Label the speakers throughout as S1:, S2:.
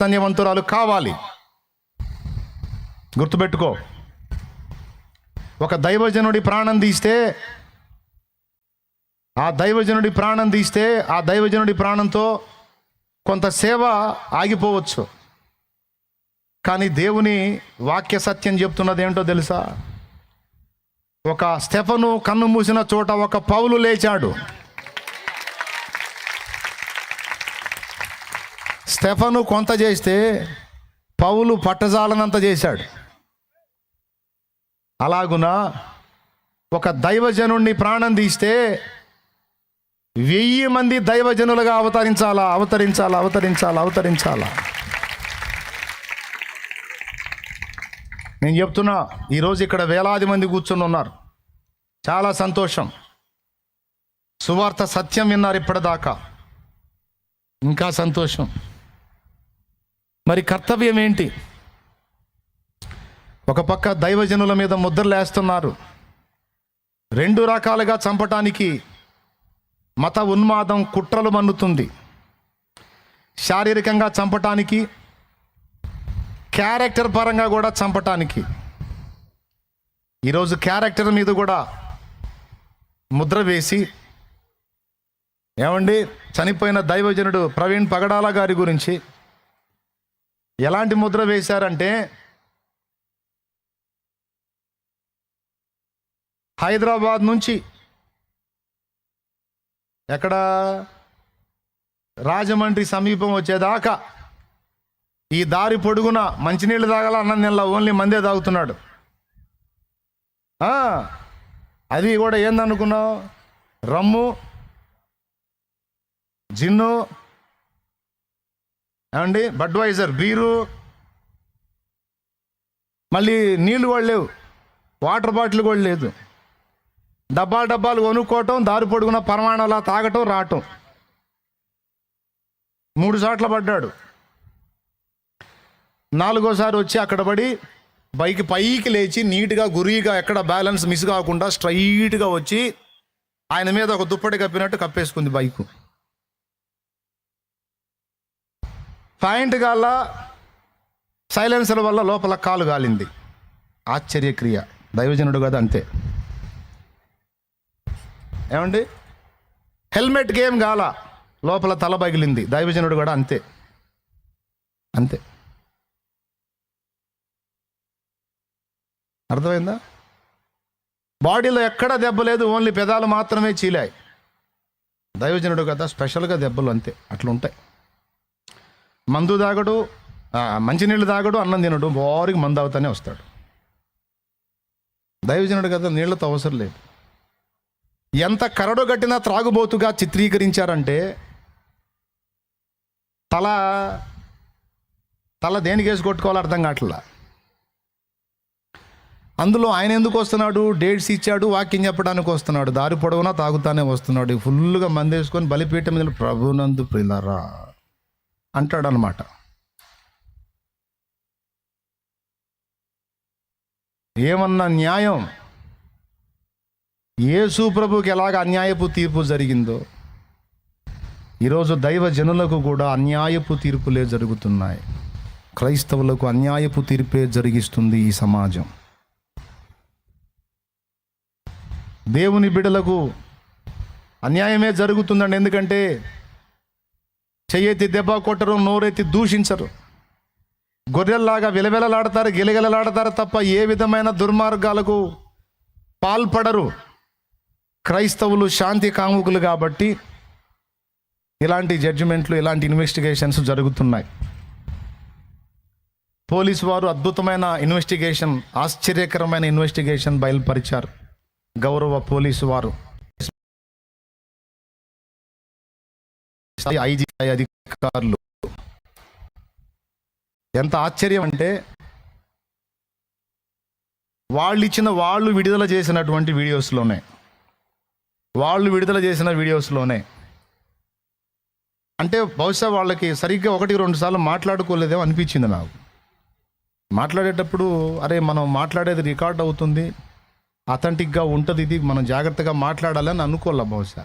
S1: చైతన్యవంతురాలు కావాలి. గుర్తుపెట్టుకో. ఒక దైవజనుడి ప్రాణం తీస్తే ఆ దైవజనుడి ప్రాణం తీస్తే ఆ దైవజనుడి ప్రాణంతో కొంత సేవ ఆగిపోవచ్చు. కానీ దేవుని వాక్య సత్యం చెప్తున్నది ఏంటో తెలుసా? ఒక స్టెఫను కన్ను మూసిన చోట ఒక పౌలు లేచాడు. స్టెఫను కొంత చేస్తే పౌలు పట్టజాలనంత చేశాడు. అలాగున ఒక దైవజనుణ్ణి ప్రాణం తీస్తే వెయ్యి మంది దైవజనులుగా అవతరించాలా అవతరించాలా అవతరించాలా అవతరించాలా? నేను చెప్తున్నా ఈరోజు ఇక్కడ వేలాది మంది కూర్చొని ఉన్నారు. చాలా సంతోషం. సువార్త సత్యం విన్నారు ఇప్పటిదాకా. ఇంకా సంతోషం. మరి కర్తవ్యం ఏంటి? ఒక పక్క దైవజనుల మీద ముద్రలేస్తున్నారు. రెండు రకాలుగా చంపటానికి మత ఉన్మాదం కుట్రలు మన్నుతుంది. శారీరకంగా చంపటానికి క్యారెక్టర్ పరంగా కూడా చంపటానికి. ఈరోజు క్యారెక్టర్ మీద కూడా ముద్ర వేసి ఏమండి? చనిపోయిన దైవజనుడు ప్రవీణ్ పగడాల గారి గురించి ఎలాంటి ముద్ర వేశారంటే హైదరాబాద్ నుంచి ఎక్కడ? రాజమండ్రి సమీపం వచ్చేదాకా ఈ దారి పొడుగున మంచినీళ్ళు తాగాల అన్నం నెల ఓన్లీ మందే తాగుతున్నాడు. అది కూడా ఏందనుకున్నావు? రమ్ము జిన్ను ఏమండి? Budweiser beer. మళ్ళీ నీళ్ళు కూడా లేవు. వాటర్ బాటిల్ కూడా లేదు. డబ్బాలు డబ్బాలు కొనుక్కోవటం దారి పొడుగున పరమాణాలా తాగటం రావటం. మూడు సార్లు పడ్డాడు. నాలుగోసారి వచ్చి అక్కడ పడి బైక్ పైకి లేచి నీట్గా గురిగా ఎక్కడ బ్యాలెన్స్ మిస్ కాకుండా స్ట్రైట్గా వచ్చి ఆయన మీద ఒక దుప్పటి కప్పినట్టు కప్పేసుకుంది బైకు. పాయింట్ గాల సైలెన్సర్ వల్ల లోపల కాలు గాలింది. ఆశ్చర్యక్రియ. దైవజనుడు కదా అంతే. ఏమండి? హెల్మెట్ గేమ్ గాల లోపల తల పగిలింది. దైవజనుడు కూడా అంతే. అంతే. అర్థమైందా? బాడీలో ఎక్కడ దెబ్బ లేదు ఓన్లీ పెదాలు మాత్రమే చీలాయి. దైవజనుడు కదా స్పెషల్గా దెబ్బలు అంతే. అట్లుంటాయి. మందు తాగడు మంచినీళ్ళు తాగడు అన్నం తినడు వారికి మందు అవుతానే వస్తాడు. దైవజనుడు కదా నీళ్ళతో అవసరం లేదు. ఎంత కరడు కట్టినా త్రాగుబోతుగా చిత్రీకరించారంటే తల తల దేనికి వేసి కొట్టుకోవాలో అర్థం కావట్లా. అందులో ఆయన ఎందుకు వస్తున్నాడు? డేట్స్ ఇచ్చాడు వాకింగ్ చెప్పడానికి వస్తున్నాడు దారి పొడవునా తాగుతానే వస్తున్నాడు. ఫుల్గా మందేసుకొని బలిపీఠం మీద ప్రభునందు ప్రిలరా అంటాడనమాట. ఏమన్నా న్యాయం? యేసు ప్రభుకి ఎలాగ అన్యాయపు తీర్పు జరిగిందో ఈరోజు దైవ జనులకు కూడా అన్యాయపు తీర్పులే జరుగుతున్నాయి. క్రైస్తవులకు అన్యాయపు తీర్పే జరిగిస్తుంది ఈ సమాజం. దేవుని బిడలకు అన్యాయమే జరుగుతుందండి. ఎందుకంటే చెయ్యెత్తి దెబ్బ కొట్టరు నోరెత్తి దూషించరు. గొర్రెల్లాగా విలవిలలాడతారు గిలగిలలాడతారు తప్ప ఏ విధమైన దుర్మార్గాలకు పాల్పడరు. క్రైస్తవులు శాంతి కాముకులు కాబట్టి ఇలాంటి జడ్జిమెంట్లు ఇలాంటి ఇన్వెస్టిగేషన్స్ జరుగుతున్నాయి. పోలీసు వారు అద్భుతమైన ఇన్వెస్టిగేషన్ ఆశ్చర్యకరమైన ఇన్వెస్టిగేషన్ బయలుపరిచారు. గౌరవ పోలీసు వారు. ఐజీ అధికారులు. ఎంత ఆశ్చర్యం అంటే వాళ్ళు ఇచ్చిన వాళ్ళు విడుదల చేసినటువంటి వీడియోస్లోనే వాళ్ళు విడుదల చేసిన వీడియోస్లోనే అంటే బహుశా వాళ్ళకి సరిగ్గా ఒకటి రెండు సార్లు మాట్లాడుకోలేదేమో అనిపించింది నాకు. మాట్లాడేటప్పుడు అరే మనం మాట్లాడేది రికార్డ్ అవుతుంది అథెంటిక్గా ఉంటుంది ఇది మనం జాగ్రత్తగా మాట్లాడాలని అనుకోలే బహుశా.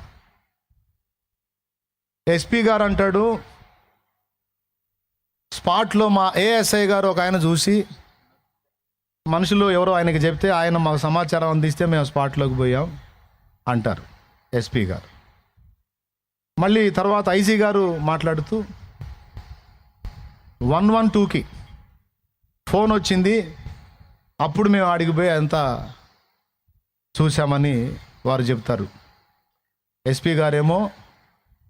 S1: ఎస్పీ గారు అంటాడు స్పాట్లో మా ఏఎస్ఐ గారు ఒక ఆయన చూసి మనుషులు ఎవరో ఆయనకి చెప్తే ఆయన మాకు సమాచారం అందిస్తే మేము స్పాట్లోకి పోయాం అంటారు ఎస్పీ గారు. మళ్ళీ తర్వాత ఐజీ గారు మాట్లాడుతూ వన్ వన్ టూకి ఫోన్ వచ్చింది అప్పుడు మేము ఆడికి పోయి అంతా చూసామని వారు చెప్తారు. ఎస్పీ గారేమో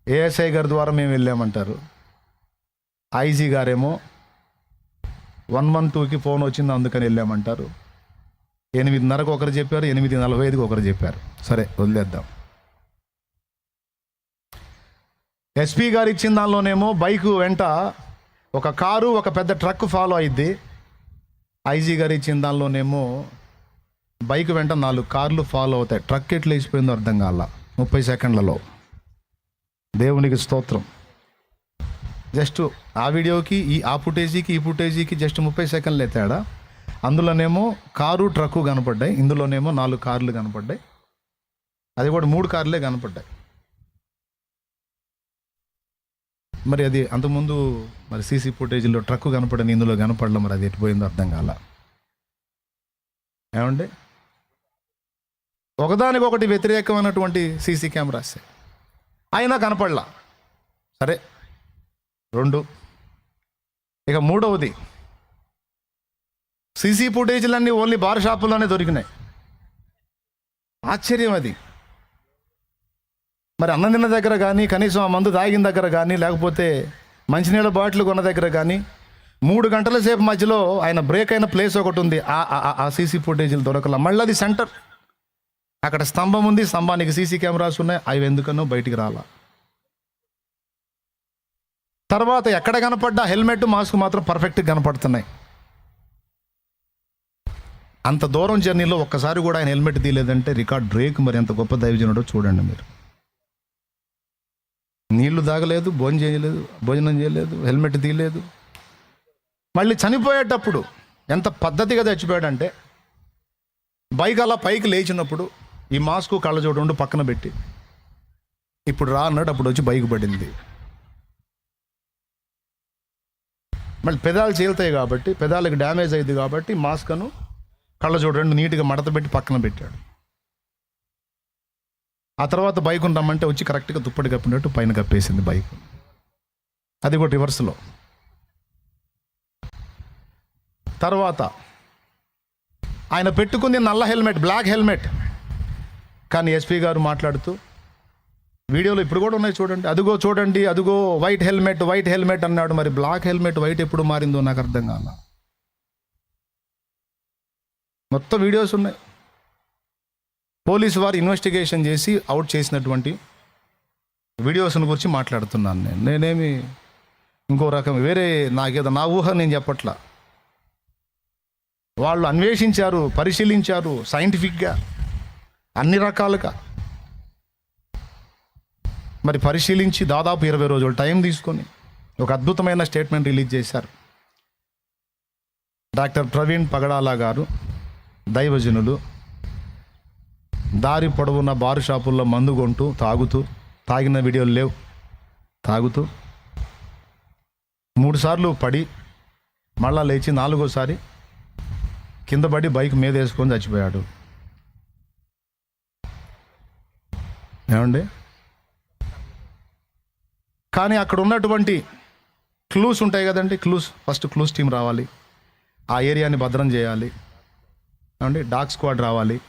S1: ఏఎస్ఐ గారి ద్వారా మేము వెళ్ళామంటారు. ఐజీ గారేమో వన్ వన్ టూకి ఫోన్ వచ్చింది అందుకని వెళ్ళామంటారు. ఎనిమిదిన్నరకు ఒకరు చెప్పారు ఎనిమిది నలభై ఐదుకి ఒకరు చెప్పారు. సరే వదిలేద్దాం. ఎస్పీ గారు ఇచ్చిన దానిలోనేమో బైక్ వెంట ఒక కారు ఒక పెద్ద ట్రక్ ఫాలో అయింది ఐజీ గారు ఇచ్చిన దానిలోనేమో బైక్ వెంట నాలుగు కార్లు ఫాలో అవుతాయి. ట్రక్ ఎట్లా వేసిపోయిందో అర్థం కాల ముప్పై సెకండ్లలో. దేవునికి స్తోత్రం. జస్ట్ ఆ వీడియోకి ఈ ఆ ఫుటేజీకి ఈ ఫుటేజీకి జస్ట్ ముప్పై సెకండ్లే తేడా. అందులోనేమో కారు ట్రక్కు కనపడ్డాయి. ఇందులోనేమో నాలుగు కార్లు కనపడ్డాయి. అది కూడా మూడు కార్లే కనపడ్డాయి. మరి అది అంతకుముందు మరి సీసీ ఫుటేజీలో ట్రక్కు కనపడని ఇందులో కనపడలే మరి అది ఎట్టిపోయిందో అర్థం కాల. ఏమండి? ఒకదానికొకటి వ్యతిరేకమైనటువంటి సీసీ కెమెరాస్. అయినా కనపడలా. సరే రెండు. ఇక మూడవది. సీసీ ఫుటేజ్లన్నీ ఓన్లీ బార్ షాపుల్లోనే దొరికినాయి. ఆశ్చర్యం అది. మరి అన్నం తిన్న దగ్గర కానీ కనీసం ఆ మందు తాగిన దగ్గర కానీ లేకపోతే మంచినీళ్ళ బాటిల్ కొన్న దగ్గర కానీ మూడు గంటల సేపు మధ్యలో ఆయన బ్రేక్ అయిన ప్లేస్ ఒకటి ఉంది. ఆ- ఆ- ఆ సీసీ ఫుటేజీలు దొరకల. మళ్ళీ అది సెంటర్. అక్కడ స్తంభం ఉంది స్తంభానికి సీసీ కెమెరాస్ ఉన్నాయి. అవి ఎందుకనో బయటికి రాలా. తర్వాత ఎక్కడ కనపడ్డా హెల్మెట్ మాస్క్ మాత్రం పర్ఫెక్ట్గా కనపడుతున్నాయి. అంత దూరం జర్నీలో ఒక్కసారి కూడా ఆయన హెల్మెట్ తీయలేదంటే రికార్డ్ బ్రేక్ మరి ఎంత గొప్ప దైవజనుడో చూడండి మీరు. నీళ్ళు తాగలేదు భోజనం చేయలేదు భోజనం చేయలేదు హెల్మెట్ తీయలేదు. మళ్ళీ చనిపోయేటప్పుడు ఎంత పద్ధతిగా చచ్చిపోయాడంటే బైక్ అలా పైకి లేచినప్పుడు ఈ మాస్క్ కళ్ళజోడు ఉండి పక్కన పెట్టి. ఇప్పుడు రా అన్నాడు అప్పుడు వచ్చి బైక్ పడింది. మళ్ళీ పెదాలు చీలుతాయి కాబట్టి పెదాలకు డ్యామేజ్ అయింది కాబట్టి మాస్క్ను కళ్ళజోడు రెండు నీట్గా మడత పెట్టి పక్కన పెట్టాడు. ఆ తర్వాత బైక్ రమ్మంటే వచ్చి కరెక్ట్గా దుప్పటి కప్పినట్టు పైన కప్పేసింది బైక్. అది కూడా రివర్స్లో. తర్వాత ఆయన పెట్టుకుంది నల్ల హెల్మెట్ బ్లాక్ హెల్మెట్. కానీ ఎస్పీ గారు మాట్లాడుతూ వీడియోలో ఇప్పుడు కూడా ఉన్నాయి చూడండి. అదిగో చూడండి అదిగో వైట్ హెల్మెట్ వైట్ హెల్మెట్ అన్నాడు. మరి బ్లాక్ హెల్మెట్ వైట్ ఎప్పుడు మారిందో నాకు అర్థం కాల. మొత్తం వీడియోస్ ఉన్నాయి. పోలీసు వారు ఇన్వెస్టిగేషన్ చేసి అవుట్ చేసినటువంటి వీడియోస్ని గురించి మాట్లాడుతున్నాను నేను. నేనేమి ఇంకో రకం వేరే నాకేదో నా ఊహ నేను చెప్పట్లా. వాళ్ళు అన్వేషించారు పరిశీలించారు సైంటిఫిక్గా అన్ని రకాలుగా. మరి పరిశీలించి దాదాపు ఇరవై రోజులు టైం తీసుకొని ఒక అద్భుతమైన స్టేట్మెంట్ రిలీజ్ చేశారు. డాక్టర్ ప్రవీణ్ పగడాలా గారు దైవజనులు దారి పొడవున్న బారు షాపుల్లో మందు కొంటూ తాగుతూ తాగిన వీడియోలు లేవు. తాగుతూ మూడుసార్లు పడి మళ్ళా లేచి నాలుగోసారి కింద పడి బైక్ మీద వేసుకొని చచ్చిపోయాడు. ఏమండి? కానీ అక్కడ ఉన్నటువంటి క్లూస్ ఉంటాయి కదండి క్లూస్. ఫస్ట్ క్లూస్ టీం రావాలి. ఆ ఏరియాని భద్రం చేయాలి. ఏమండి? డాగ్ స్క్వాడ్ రావాలి.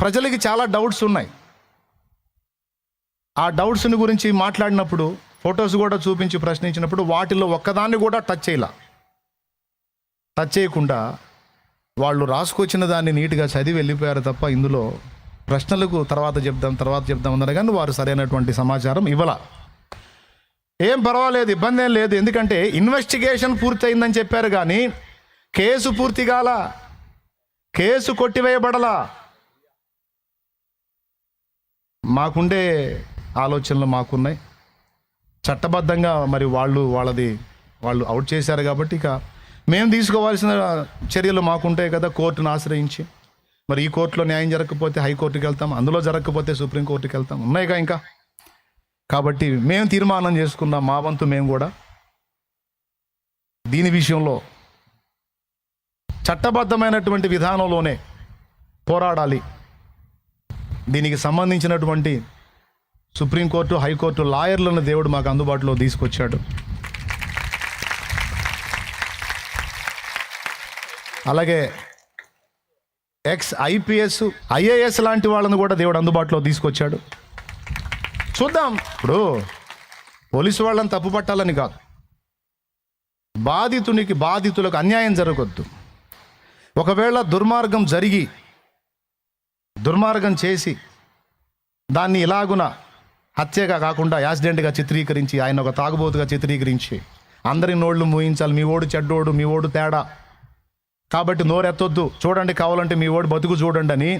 S1: ప్రజలకి చాలా డౌట్స్ ఉన్నాయి. ఆ డౌట్స్ని గురించి మాట్లాడినప్పుడు ఫొటోస్ కూడా చూపించి ప్రశ్నించినప్పుడు వాటిలో ఒక్కదాన్ని కూడా టచ్ చేయాల. టచ్ చేయకుండా వాళ్ళు రాసుకొచ్చిన దాన్ని నీట్గా చదివి వెళ్ళిపోయారు తప్ప ఇందులో ప్రశ్నలకు తర్వాత చెప్దాం తర్వాత చెప్దాం అన్నారు. కానీ వారు సరైనటువంటి సమాచారం ఇవ్వాల. ఏం పర్వాలేదు ఇబ్బంది ఏం లేదు. ఎందుకంటే ఇన్వెస్టిగేషన్ పూర్తయిందని చెప్పారు కానీ కేసు పూర్తి కాల కేసు కొట్టివేయబడలా. మాకుండే ఆలోచనలు మాకున్నాయి. చట్టబద్ధంగా మరి వాళ్ళు వాళ్ళది వాళ్ళు అవుట్ చేశారు కాబట్టి ఇక మేము తీసుకోవాల్సిన చర్యలు మాకుంటాయి కదా కోర్టును ఆశ్రయించి. మరి ఈ కోర్టులో న్యాయం జరగకపోతే హైకోర్టుకి వెళ్తాం అందులో జరగకపోతే సుప్రీంకోర్టుకి వెళ్తాం. ఉన్నాయిగా ఇంకా? కాబట్టి మేము తీర్మానం చేసుకున్నాం మా వంతు మేము కూడా. దీని విషయంలో చట్టబద్ధమైనటువంటి విధానంలోనే పోరాడాలి. దీనికి సంబంధించినటువంటి సుప్రీంకోర్టు హైకోర్టు లాయర్లను దేవుడు మాకు అందుబాటులో తీసుకొచ్చాడు. అలాగే ఎక్స్ ఐపీఎస్ ఐఏఎస్ లాంటి వాళ్ళని కూడా దేవుడు అందుబాటులో తీసుకొచ్చాడు. చూద్దాం. ఇప్పుడు పోలీసు వాళ్ళని తప్పు పట్టాలని కాదు. బాధితునికి బాధితులకు అన్యాయం జరగొద్దు. ఒకవేళ దుర్మార్గం జరిగి దుర్మార్గం చేసి దాన్ని ఇలాగున హత్యగా కాకుండా యాక్సిడెంట్గా చిత్రీకరించి ఆయన ఒక తాగుబోతుగా చిత్రీకరించి అందరి నోళ్ళు మూయించాలి. మీ ఓడు చెడ్డోడు మీ ఓడు తేడా. కాబట్టి నోరెత్తొద్దు. చూడండి కావాలంటే మీ ఓడి బతుకు చూడండి అని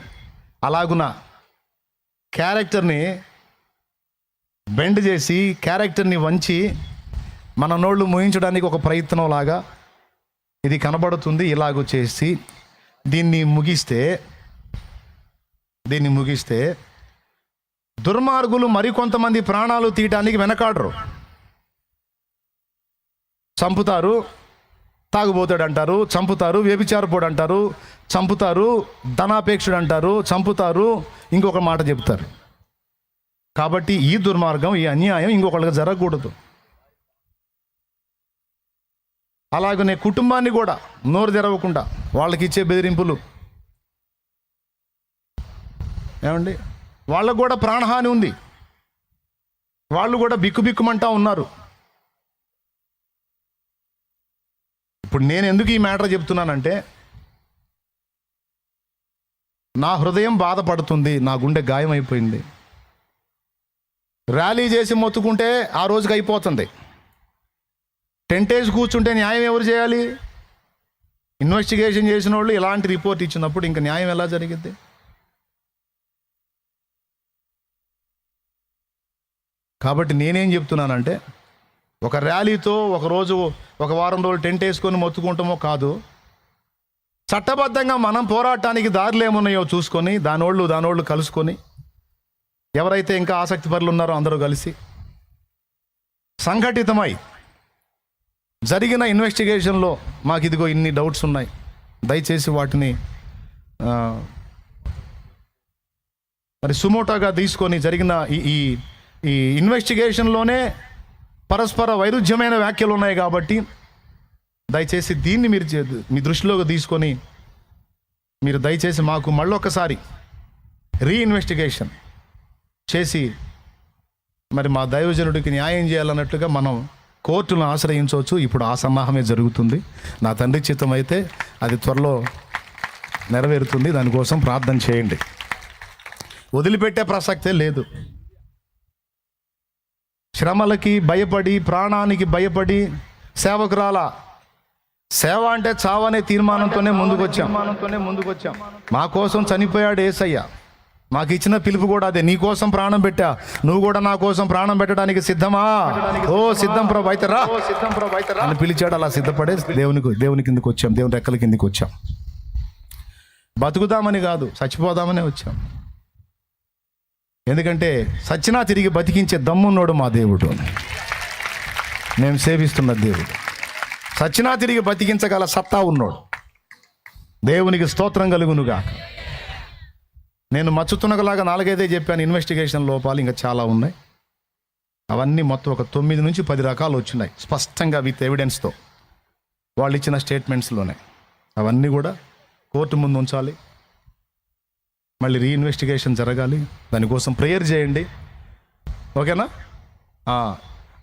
S1: అలాగున క్యారెక్టర్ని బెండ్ చేసి క్యారెక్టర్ని వంచి మన నోళ్ళు ముయించడానికి ఒక ప్రయత్నం లాగా ఇది కనబడుతుంది ఇలాగ చేసి దీన్ని ముగిస్తే దీన్ని ముగిస్తే దుర్మార్గులు మరికొంతమంది ప్రాణాలు తీయటానికి వెనకాడరు. చంపుతారు. తాగుబోతాడు అంటారు చంపుతారు వ్యభిచారపోడు అంటారు చంపుతారు ధనాపేక్షుడు అంటారు చంపుతారు ఇంకొక మాట చెప్తారు. కాబట్టి ఈ దుర్మార్గం ఈ అన్యాయం ఇంకొకళ్ళకి జరగకూడదు. అలాగనే కుటుంబాన్ని కూడా నోరు తెరవకుండా వాళ్ళకి ఇచ్చే బెదిరింపులు. ఏమండి? వాళ్ళకు కూడా ప్రాణహాని ఉంది. వాళ్ళు కూడా బిక్కుబిక్కుమంటా ఉన్నారు. ఇప్పుడు నేను ఎందుకు ఈ మ్యాటర్ చెప్తున్నానంటే నా హృదయం బాధపడుతుంది నా గుండె గాయమైపోయింది. ర్యాలీ చేసి మొత్తుకుంటే ఆ రోజుకి అయిపోతుంది. టెంటేజ్ కూర్చుంటే న్యాయం ఎవరు చేయాలి? ఇన్వెస్టిగేషన్ చేసిన వాళ్ళు ఇలాంటి రిపోర్ట్ ఇచ్చినప్పుడు ఇంకా న్యాయం ఎలా జరిగింది కాబట్టి నేనేం చెప్తున్నానంటే ఒక ర్యాలీతో ఒక రోజు ఒక వారం రోజులు టెంట్ వేసుకొని మొత్తుకుంటామో కాదు. చట్టబద్ధంగా మనం పోరాటానికి దారులు ఏమున్నాయో చూసుకొని దానోళ్ళు దానోళ్ళు కలుసుకొని ఎవరైతే ఇంకా ఆసక్తి పరులు ఉన్నారో అందరూ కలిసి సంఘటితమై జరిగిన ఇన్వెస్టిగేషన్లో మాకు ఇదిగో ఇన్ని డౌట్స్ ఉన్నాయి. దయచేసి వాటిని మరి సుమోటాగా తీసుకొని జరిగిన ఈ ఈ ఈ ఇన్వెస్టిగేషన్లోనే పరస్పర వైరుధ్యమైన వ్యాఖ్యలు ఉన్నాయి కాబట్టి దయచేసి దీన్ని మీరు మీ దృష్టిలోకి తీసుకొని మీరు దయచేసి మాకు మళ్ళొకసారి రీఇన్వెస్టిగేషన్ చేసి మరి మా దైవజనుడికి న్యాయం చేయాలన్నట్లుగా మనం కోర్టును ఆశ్రయించవచ్చు. ఇప్పుడు ఆ సన్నాహమే జరుగుతుంది. నా తండ్రి చిత్తం అయితే అది త్వరలో నెరవేరుతుంది. దానికోసం ప్రార్థన చేయండి. వదిలిపెట్టే ప్రసక్తే లేదు. శ్రమలకి భయపడి ప్రాణానికి భయపడి సేవకురాల. సేవ అంటే చావనే తీర్మానంతోనే ముందుకొచ్చాం. ముందుకొచ్చాం మా కోసం చనిపోయాడు ఏసయ్య. మాకు ఇచ్చిన పిలుపు కూడా అదే. నీ కోసం ప్రాణం పెట్టా. నువ్వు కూడా నా కోసం ప్రాణం పెట్టడానికి సిద్ధమా? ఓ సిద్ధం ప్రభు అయితే రా. సిద్ధం ప్రభు అయితే అని పిలిచాడు అలా సిద్ధపడే దేవునికి దేవుని కిందకి వచ్చాం. దేవుని రెక్కల కిందకి వచ్చాం. బతుకుదామని కాదు చచ్చిపోదామనే వచ్చాం. ఎందుకంటే సచ్చినా తిరిగి బతికించే దమ్మున్నోడు మా దేవుడు మేము సేవిస్తున్న దేవుడు. సచ్చినా తిరిగి బతికించగల సత్తా ఉన్నోడు. దేవునికి స్తోత్రం కలుగునుగా నేను మచ్చుతునగలాగా నాలుగైదే చెప్పాను ఇన్వెస్టిగేషన్ లోపాలు ఇంకా చాలా ఉన్నాయి. అవన్నీ మొత్తం ఒక తొమ్మిది నుంచి పది రకాలు వచ్చినాయి స్పష్టంగా విత్ ఎవిడెన్స్తో వాళ్ళు ఇచ్చిన స్టేట్మెంట్స్లోనే అవన్నీ కూడా కోర్టు ముందు ఉంచాలి మళ్ళీ రీఇన్వెస్టిగేషన్ జరగాలి. దానికోసం ప్రేయర్ చేయండి. ఓకేనా?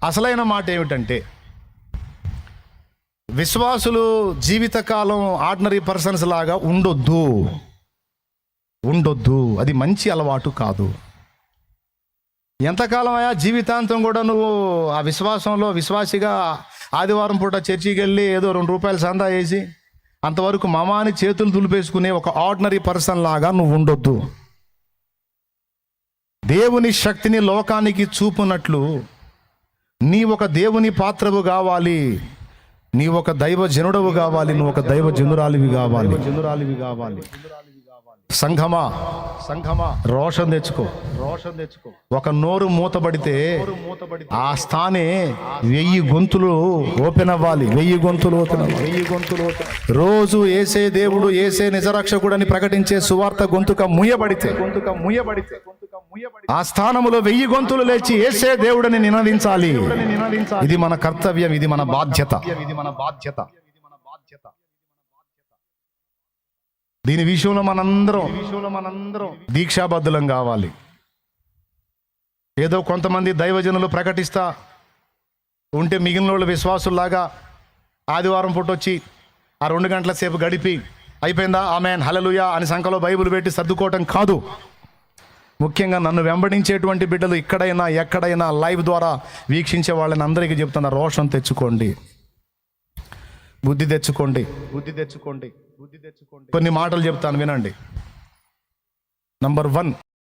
S1: అసలైన మాట ఏమిటంటే విశ్వాసులు జీవితకాలం ఆర్డినరీ పర్సన్స్ లాగా ఉండొద్దు. ఉండొద్దు. అది మంచి అలవాటు కాదు. ఎంతకాలం అయా జీవితాంతం కూడా నువ్వు ఆ విశ్వాసంలో విశ్వాసిగా ఆదివారం పూట చర్చికి వెళ్ళి ఏదో రెండు రూపాయలు సందా వేసి అంతవరకు మమాని చేతులు దులిపేసుకునే ఒక ఆర్డినరీ పర్సన్ లాగా నువ్వు ఉండొద్దు. దేవుని శక్తిని లోకానికి చూపునట్లు నీ ఒక దేవుని పాత్రవు కావాలి. నీ ఒక దైవ జనుడవు కావాలి. నువ్వు ఒక దైవ జనురాలివి కావాలి జనురాలివి కావాలి. సంఘమా. సంఘమా. రోషం తెచ్చుకో. రోషం తెచ్చుకో. ఒక నోరు మూతబడితే ఆ స్థానే వెయ్యి గొంతులు ఓపెన్ అవ్వాలి. వెయ్యి గొంతులు ఓపెన్. వెయ్యి గొంతులు రోజు ఏసే దేవుడు ఏసే నిజరక్షకుడని ప్రకటించే సువార్త గొంతుక ముయ్యబడితే గొంతుక ముయ్యబడితే ఆ స్థానములో వెయ్యి గొంతులు లేచి ఏసే దేవుడని నినదించాలి. ఇది మన కర్తవ్యం ఇది మన బాధ్యత. ఇది మన బాధ్యత. దీని విషయంలో మనందరం విషయంలో మనందరం దీక్షాబద్ధులం కావాలి. ఏదో కొంతమంది దైవజనులు ప్రకటిస్తా ఉంటే మిగిలిన వాళ్ళు విశ్వాసుల్లాగా ఆదివారం పూట వచ్చి ఆ రెండు గంటల సేపు గడిపి అయిపోయిందా? ఆమెన్ హలలుయా అని సంఖలో బైబిల్ పెట్టి సర్దుకోవటం కాదు. ముఖ్యంగా నన్ను వెంబడించేటువంటి బిడ్డలు ఇక్కడైనా ఎక్కడైనా లైవ్ ద్వారా వీక్షించే వాళ్ళని అందరికీ చెప్తున్న రోషం తెచ్చుకోండి. బుద్ధి తెచ్చుకోండి. బుద్ధి తెచ్చుకోండి. బుద్ధి తెచ్చుకోండి. కొన్ని మాటలు చెప్తాను వినండి. Number one